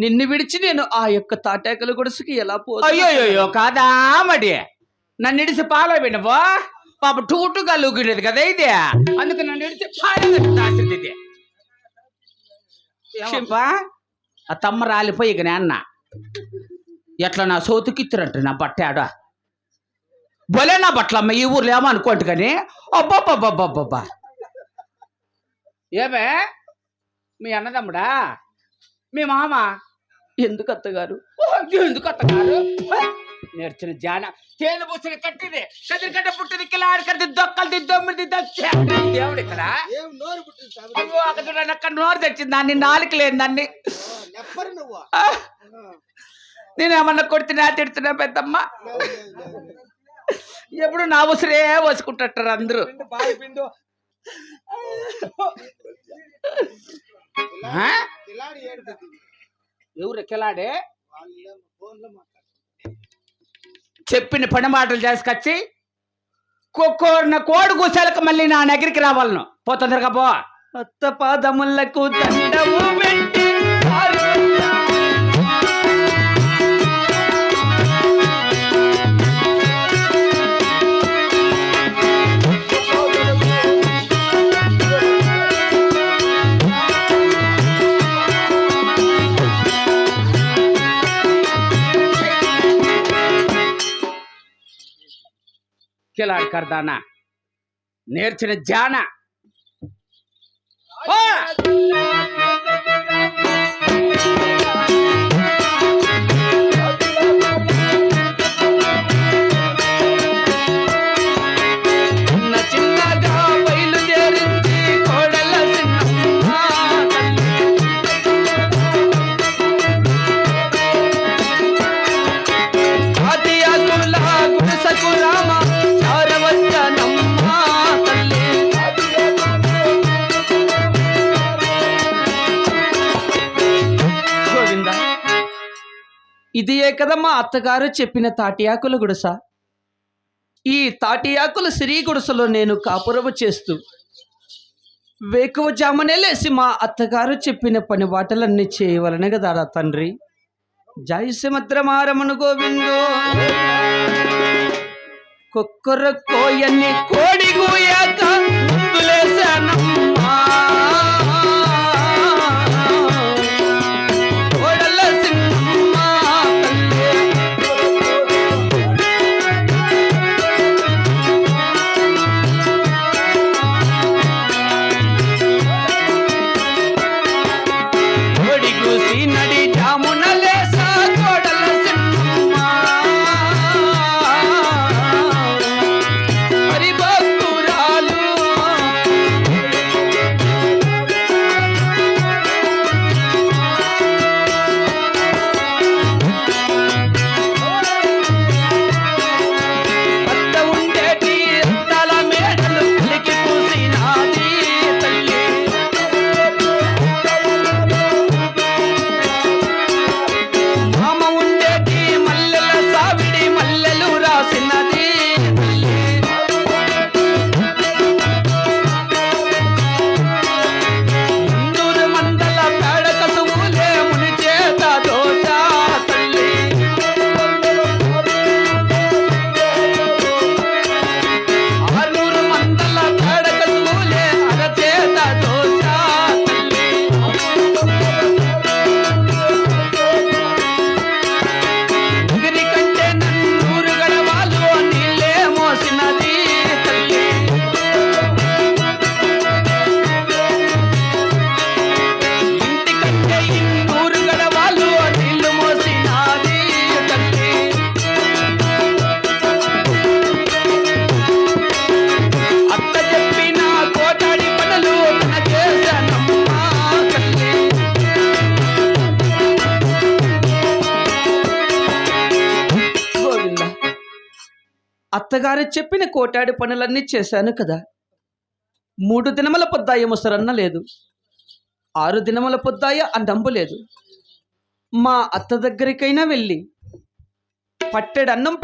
నిన్ను విడిచి నేను ఆ యొక్క తాటాకల గుడిసెకి ఎలా పో అయ్యో కాదా మడి నన్ను ఇడిసి పాల వినవో? పాప టూటుగా లూగినది కదా ఇది. అందుకు నన్ను ఇడిసి ఇది? ఆ తమ్మ రాలిపోయి ఇక అన్న. ఎట్లా నా సోతుకిత్తురంట నా బట్టాడ? బొలే నా బట్టలమ్మ ఈ ఊర్లో ఏమో అనుకోండి కానీ అబ్బబ్బబ్బబ్బబ్బా ఏమే? మీ అన్నదమ్ముడా? మీ మామ? ఎందుకు అత్తగారు? ఓ, ఎందుకు అత్తగారు? నేర్చిన జాన తేనె పూసిన కట్టిది. కదిరి కట్ట పుట్టిది కిలాడి కట్టి దొక్కలది దొమ్మిది దచ్చేది దేవుడు ఇక్కడ. అక్కడ నోరు తెచ్చింది దాన్ని నాలుక లేని దాన్ని. నెప్పరు నువ్వు. ఆ, నేనేమన్నా కొడుతున్నా తిడుతున్నా పెద్దమ్మ. ఎప్పుడు నా ఉసిరే పోసుకుంటారు అందరూ. ఎవరు కిలాడే చెప్పిన పని మాటలు చేసుకొచ్చి కోడిన కోడి కూసాలకు మళ్ళీ నా దగ్గరికి రావాలను పో తొందరగా పో అత్త పాదములకు దండము పెట్టి కిలాడి కర్దానా నేర్చిన జాన ఇదియే కదా మా అత్తగారు చెప్పిన తాటియాకుల గుడిస. ఈ తాటియాకుల శ్రీ గుడిసెలో నేను కాపురము చేస్తూ వేకువ జామునే లేసి మా అత్తగారు చెప్పిన పని బాటలన్నీ చేయవలనే కదా రా తండ్రి. జై సుమద్రమారమను గోవిందో. కొక్కర కోయన్ని కోడి గూయాక చూసి నడి జామునలే. అత్తగారు చెప్పిన కోటాడి పనులన్నీ చేశాను కదా. మూడు దినముల పొద్దాయ ముసరన్న లేదు. ఆరు దినముల పొద్దాయ అన్నంబు లేదు. మా అత్త దగ్గరికైనా వెళ్ళి పట్టెడు అన్నం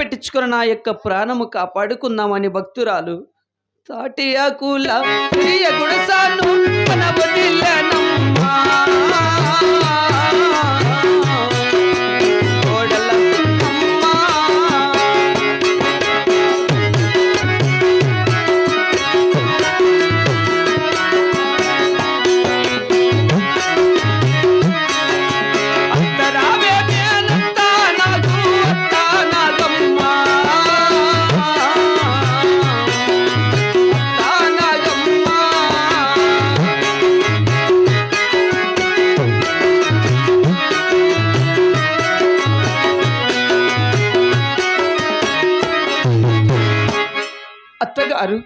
నా యొక్క ప్రాణము కాపాడుకుందామని భక్తురాలు తాటి ఆకుల అత్తగారు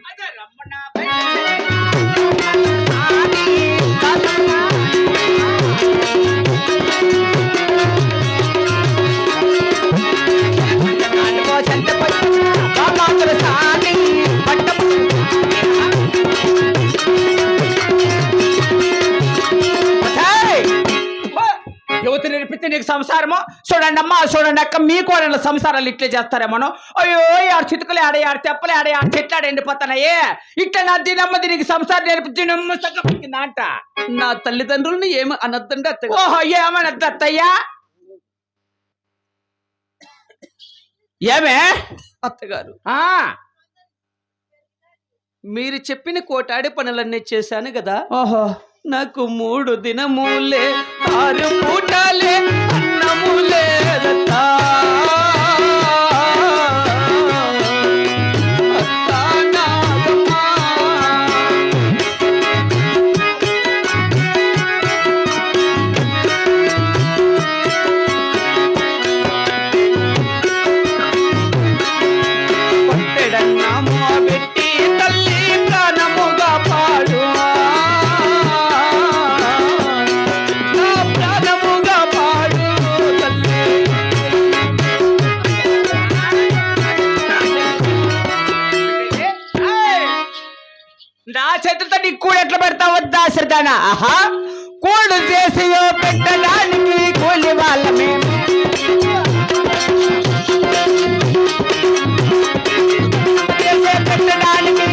సంసారము? చూడండి అమ్మా చూడండి అక్క మీ కోడళ్ళ సంసారాలు ఇట్లే చేస్తారేమోనో? అయ్యో ఆడు చితుకులు ఆడే ఆడు తెప్పలే ఆడే ఆడు చెట్లాడు ఎండిపోతానయ్యే ఇట్లా నా దినమ్మ దీనికి సంసారం నేర్పి దినమ్మ సగ్గ అంట? నా తల్లిదండ్రుల్ని ఏమి అనొద్దండి అత్తగారు. ఓహో ఏమని అత్తయ్యా? ఏమే? అత్తగారు. ఆ? మీరు చెప్పిన కోటాడి పనులన్నీ చేశాను కదా. ఓహో. నాకు మూడు దినములే ఆరు పూటలే అన్నములే పెడతా వద్దా శ్రద్ధాన ఆహా కూడు చేసి పెట్టడానికి కూలి వాళ్ళ మేము చేసే పెట్టడానికి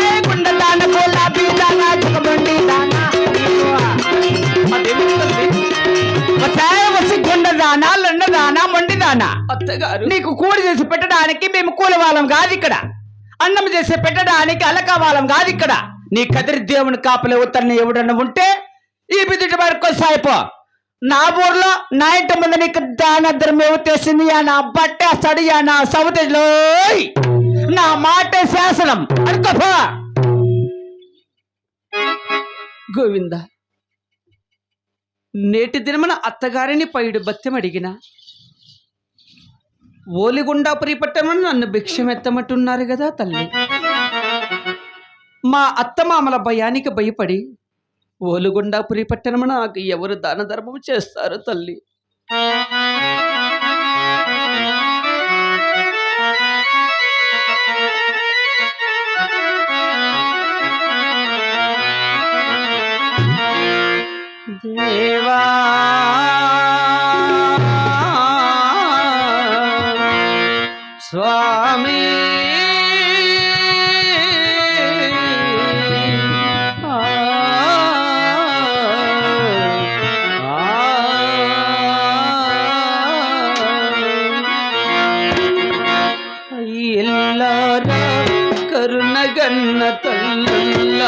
ఏయ్, గుండె దాన అత్తగారు. నీకు కూడి చేసి పెట్టడానికి మేము కూలి వాళ్ళం కాదు ఇక్కడ. అన్నం చేసి పెట్టడానికి అలక వాళ్ళం కాదు ఇక్కడ. నీ కదిరి దేవుని కాపలే ఉత్తరని ఎవడన్నా ఉంటే ఈ బిద్దుటి వరకు సాయిపో. నా ఊర్లో నా ఇంటి ముందు నీకు దాన ధర్మం తెస్తుంది యా నా బట్టేస్తాడు యా నా సౌతలో నా మాట శాసనం. అనుకోపో గోవింద నేటి దినమున అత్తగారిని పైడు బత్యం అడిగిన ఓలిగుండాపురి పట్టమని నన్ను భిక్షమెత్తమంటున్నారు కదా తల్లి. మా అత్తమామల భయానికి భయపడి ఓలుగుండాపురి పట్టణమున నాకు ఎవరు దాన ధర్మం చేస్తారు తల్లి. ജന്നത്തല്ല